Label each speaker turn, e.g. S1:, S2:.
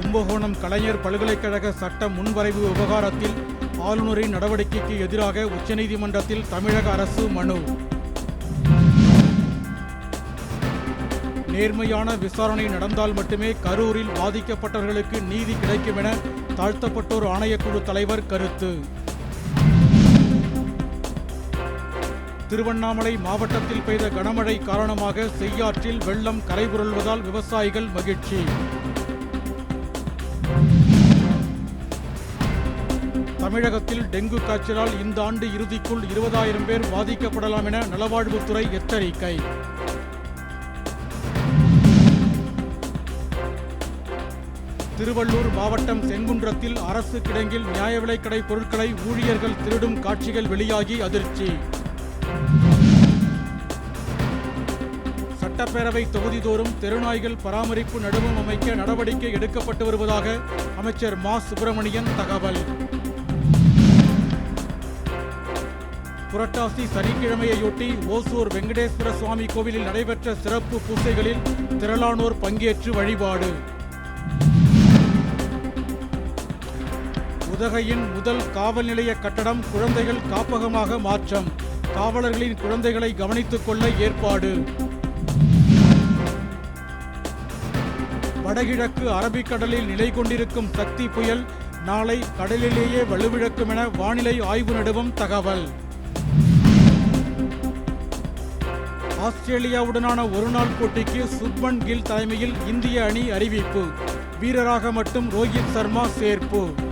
S1: கும்பகோணம் கலைஞர் பல்கலைக்கழக சட்ட முன்வரைவு விவகாரத்தில் ஆளுநரின் நடவடிக்கைக்கு எதிராக உச்சநீதிமன்றத்தில் தமிழக அரசு மனு. நேர்மையான விசாரணை நடந்தால் மட்டுமே கரூரில் பாதிக்கப்பட்டவர்களுக்கு நீதி கிடைக்கும் என தாழ்த்தப்பட்டோர் ஆணையக்குழு தலைவர் கருத்து. திருவண்ணாமலை மாவட்டத்தில் பெய்த கனமழை காரணமாக செய்யாற்றில் வெள்ளம் கரைபுரள்வதால் விவசாயிகள் மகிழ்ச்சி. தமிழகத்தில் டெங்கு காய்ச்சலால் இந்த ஆண்டு இறுதிக்குள் இருபதாயிரம் பேர் பாதிக்கப்படலாம் என நலவாழ்வுத்துறை எச்சரிக்கை. திருவள்ளூர் மாவட்டம் செங்குன்றத்தில் அரசு கிடங்கில் நியாய விலைக்கடை பொருட்களை ஊழியர்கள் திருடும் காட்சிகள் வெளியாகி அதிர்ச்சி. சட்டப்பேரவை தொகுதிதோறும் தெருநாய்கள் பராமரிப்பு நடுவம் அமைக்க நடவடிக்கை எடுக்கப்பட்டு வருவதாக அமைச்சர் மா. சுப்பிரமணியன் தகவல். புரட்டாசி சனிக்கிழமையொட்டி ஓசூர் வெங்கடேஸ்வர சுவாமி கோவிலில் நடைபெற்ற சிறப்பு பூசைகளில் திரளானோர் பங்கேற்று வழிபாடு. உதகையின் முதல் காவல் நிலைய கட்டடம் குழந்தைகள் காப்பகமாக மாற்றம். காவலர்களின் குழந்தைகளை கவனித்துக் கொள்ள ஏற்பாடு. வடகிழக்கு அரபிக்கடலில் நிலை கொண்டிருக்கும் சக்தி புயல் நாளை கடலிலேயே வலுவிழக்கும் என வானிலை ஆய்வு நடுவம் தகவல். ஆஸ்திரேலியாவுடனான ஒருநாள் போட்டிக்கு சுப்மன் கில் தலைமையில் இந்திய அணி அறிவிப்பு. வீரராக மட்டும் ரோஹித் சர்மா சேர்ப்பு.